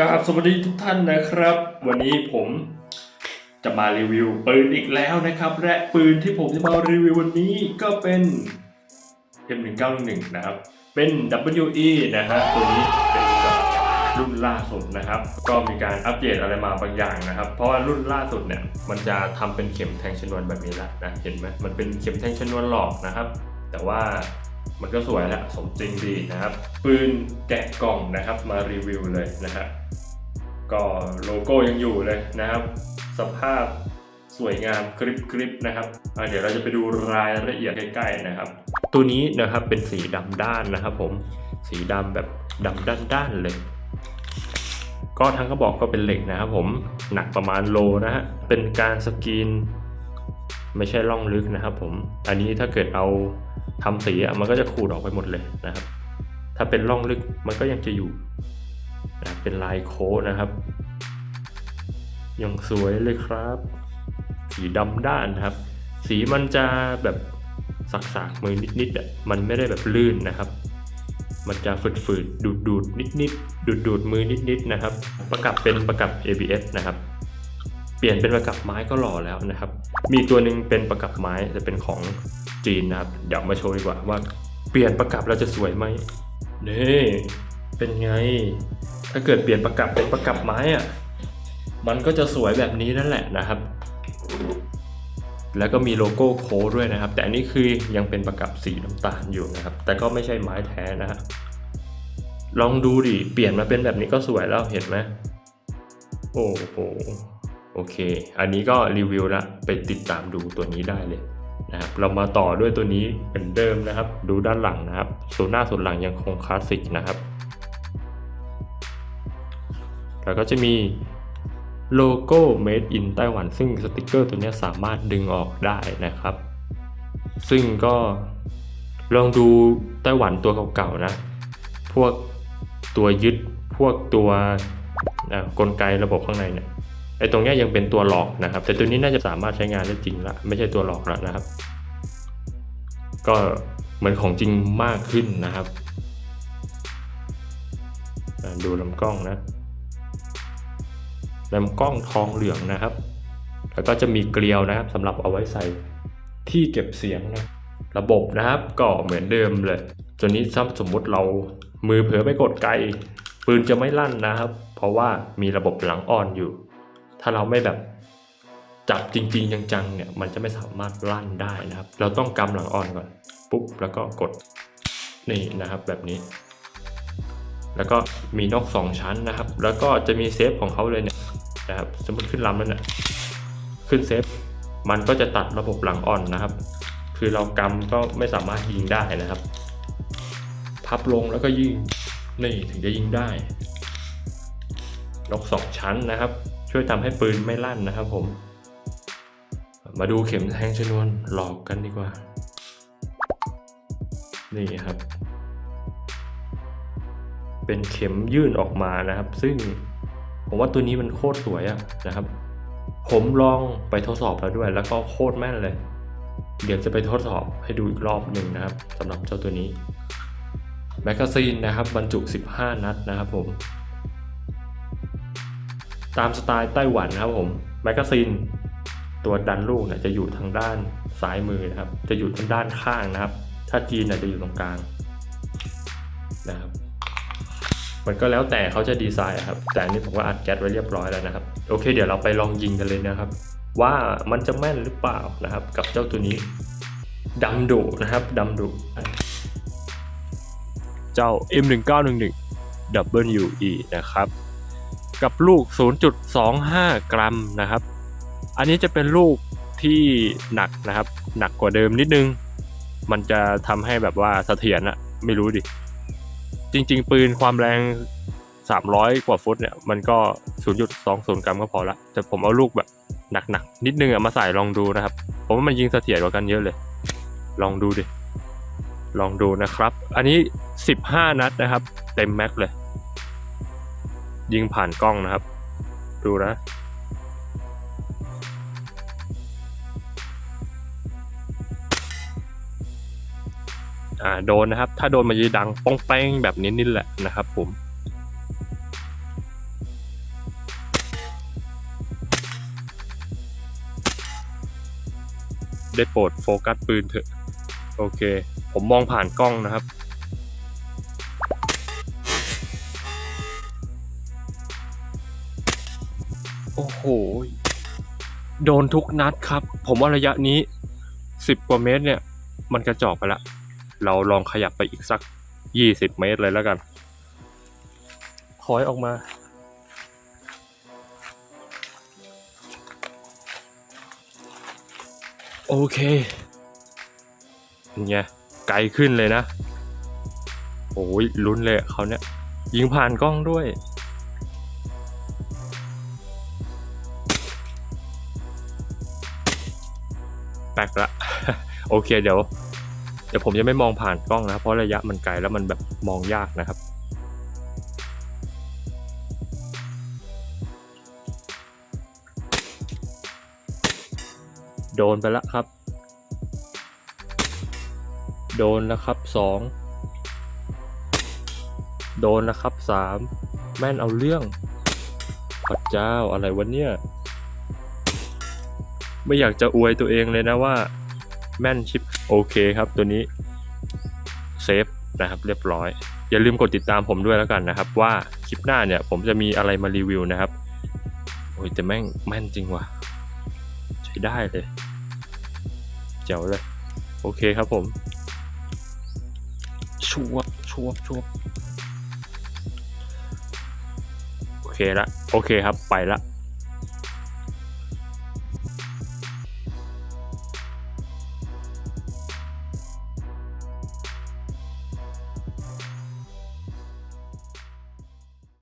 กราบสวัสดีทุกท่านนะครับ วันนี้ผมจะมารีวิวปืนอีกแล้วนะครับ และปืนที่ผมจะมารีวิววันนี้ก็เป็น M1911 นะครับ เป็น WE นะฮะตัวนี้เป็นรุ่นล่าสุดนะครับ ก็มีการอัปเดตอะไรมาบางอย่างนะครับ เพราะว่ารุ่นล่าสุดเนี่ยมันจะทำเป็นเข็มแทงชนวนแบบนี้ละนะเห็นไหมมันเป็นเข็มแทงชนวนหลอกนะครับ แต่ว่า มันก็สวยและสมจริงดีนะครับ ปืนแกะกล่องนะครับมารีวิวเลยนะครับก็โลโก้ยังอยู่เลยนะครับ สภาพสวยงามกริบกริบนะครับเดี๋ยวเราจะไปดูรายละเอียดใกล้ๆนะครับ ตัวนี้นะครับเป็นสีดำด้านนะครับผมสีดำแบบดำด้านๆเลยก็ทั้งกระบอกก็เป็นเหล็กนะครับผมหนักประมาณโลนะฮะเป็นการสกรีน ไม่ใช่ล่องลึกนะครับผม อันนี้ถ้าเกิดเอาทำสีอะมันก็จะขูดออกไปหมดเลยนะครับ ถ้าเป็นล่องลึกมันก็ยังจะอยู่นะเป็นลายโค้นะครับยังสวยเลยครับ สีดำด้านนะครับ สีมันจะแบบสักๆมือนิดๆอะมันไม่ได้แบบลื่นนะครับ มันจะฝืดๆดูดๆนิดๆดูดๆมือนิดๆนะครับ ประกับเป็นประกับ ABS นะครับ เปลี่ยนเป็นประกับไม้ก็หล่อแล้วนะครับ มีตัวหนึ่งเป็นประกับไม้จะเป็นของจีนนะครับ เดี๋ยวมาโชว์ดีกว่าว่า เปลี่ยนประกับแล้วจะสวยไหมนี่เป็นไง ถ้าเกิดเปลี่ยนประกับเป็นประกับไม้อะมันก็จะสวยแบบนี้นั่นแหละนะครับ แล้วก็มีโลโก้โค้ดด้วยนะครับ แต่อันนี้คือยังเป็นประกับสีน้ำตาลอยู่นะครับ แต่ก็ไม่ใช่ไม้แท้นะฮะลองดูดิ เปลี่ยนมาเป็นแบบนี้ก็สวยแล้วเห็นไหมโอ้โห โอเค อันนี้ก็รีวิวละไปติดตามดูตัวนี้ได้เลยนะครับเรามาต่อด้วยตัวนี้เหมือนเดิมนะครับ ดูด้านหลังนะครับส่วนหน้าส่วนหลังยังคงคลาสสิกนะครับ แล้วก็จะมีโลโก้ made in ไต้หวัน ซึ่งสติกเกอร์ตัวนี้สามารถดึงออกได้นะครับ ซึ่งก็ลองดูไต้หวันตัวเก่าๆนะ พวกตัวยึดพวกตัวกลไกระบบข้างในเนี่ย ไอ้ตรงนี้ยังเป็นตัวหลอกนะครับ แต่ตัวนี้น่าจะสามารถใช้งานได้จริงละไม่ใช่ตัวหลอกล้วนะครับ ก็เหมือนของจริงมากขึ้นนะครับ ดูลำกล้องนะลำกล้องทองเหลืองนะครับ แล้วก็จะมีเกลียวนะครับสำหรับเอาไว้ใส่ที่เก็บเสียงนะระบบนะครับก็เหมือนเดิมเลยจนนี้ถ้าสมมุติเรามือเผลอไปกดไกลปืนจะไม่ลั่นนะครับ เพราะว่ามีระบบหลังอ่อนอยู่ ถ้าเราไม่แบบจับจริงๆ จังๆ เนี่ย มันจะไม่สามารถลั่นได้นะครับ เราต้องกำหลังอ่อนก่อน ปุ๊บ แล้วก็กด นี่นะครับแบบนี้ แล้วก็มีนอกสองชั้นนะครับ แล้วก็จะมีเซฟของเขาเลยเนี่ยนะครับ สมมติขึ้นลำแล้วเนี่ย ขึ้นเซฟ มันก็จะตัดระบบหลังอ่อนนะครับ คือเรากำก็ไม่สามารถยิงได้นะครับ พับลงแล้วก็ยิง นี่ถึงจะยิงได้ นกสองชั้นนะครับ ช่วยทำให้ปืนไม่ลั่นนะครับผม มาดูเข็มแทงชนวนหลอกกันดีกว่า นี่ครับ เป็นเข็มยื่นออกมานะครับ ซึ่งผมว่าตัวนี้มันโคตรสวยอะนะครับ ผมลองไปทดสอบแล้วด้วย แล้วก็โคตรแม่นเลย เดี๋ยวจะไปทดสอบให้ดูอีกรอบหนึ่งนะครับสำหรับเจ้าตัวนี้แมกกาซีนนะครับบรรจุ 15 นัดนะครับผม ตามสไตล์ไต้หวันนะครับผมแมกกาซีนตัวดันลูกเนี่ยจะอยู่ทางด้านซ้ายมือนะครับ จะอยู่ทางด้านข้างนะครับ ถ้าจีนเนี่ยจะอยู่ตรงกลางนะครับ มันก็แล้วแต่เขาจะดีไซน์ครับ แต่อันนี้ผมว่าอัดแก๊สไว้เรียบร้อยแล้วนะครับ โอเค เดี๋ยวเราไปลองยิงกันเลยนะครับ ว่ามันจะแม่นหรือเปล่านะครับ กับเจ้าตัวนี้ดำดุนะครับดำดุเจ้า M1911 WE นะครับ กับลูก 0.25 กรัมนะครับ อันนี้จะเป็นลูกที่หนักนะครับ หนักกว่าเดิมนิดนึง มันจะทำให้แบบว่าเสถียรอะไม่รู้ดิ จริง ๆ ปืนความแรง 300 กว่าฟุตเนี่ย มันก็ 0.20 กรัมก็พอละ แต่ผมเอาลูกแบบหนักๆนิดนึงอะมาใส่ลองดูนะครับ ผมว่ามันยิงเสถียรกว่ากันเยอะเลย ลองดูดิลองดูนะครับ อันนี้ 15 นัดนะครับ เต็มแม็กเลย ยิงผ่านกล้องนะครับ ดูนะอ่าโดนนะครับ ถ้าโดนมันจะดังป้องแป้งแบบนี้นี่แหละนะครับผมได้โปรดโฟกัสปืนเถอะ โอเค ผมมองผ่านกล้องนะครับ อ้โห โดนทุกนัดครับ ผมว่าระยะนี้ 10 กว่าเมตรเนี่ย มันกระจอกไปละ เราลองขยับไปอีกสัก 20 เมตรเลยแล้วกันถอยออกมา โอเคเป็นไงไกลขึ้นเลยนะ โอ้ยลุ้นเลยเขาเนี่ยยิงผ่านกล้องด้วย ปลกละโอเคเดี๋ยวเดี๋ยวผมจะไม่มองผ่านกล้องนะเพราะระยะมันไกลแล้วมันแบบมองยากนะครับ โดนไปแล้วครับ โดนแล้วครับสองโดนแล้วครับสามแม่นเอาเรื่องพระเจ้าอะไรวะเนี่ย ไม่อยากจะอวยตัวเองเลยนะว่า แม่นชิปโอเคครับตัวนี้เซฟนะครับเรียบร้อย อย่าลืมกดติดตามผมด้วยแล้วกันนะครับ ว่าคลิปหน้าเนี่ยผมจะมีอะไรมารีวิวนะครับ โอ้ยแต่แม่งแม่นจริงว่ะ ใช้ได้เลย เจ๋วเลย โอเคครับผมชวบชวบชวบโอเคละ โอเคครับไปละ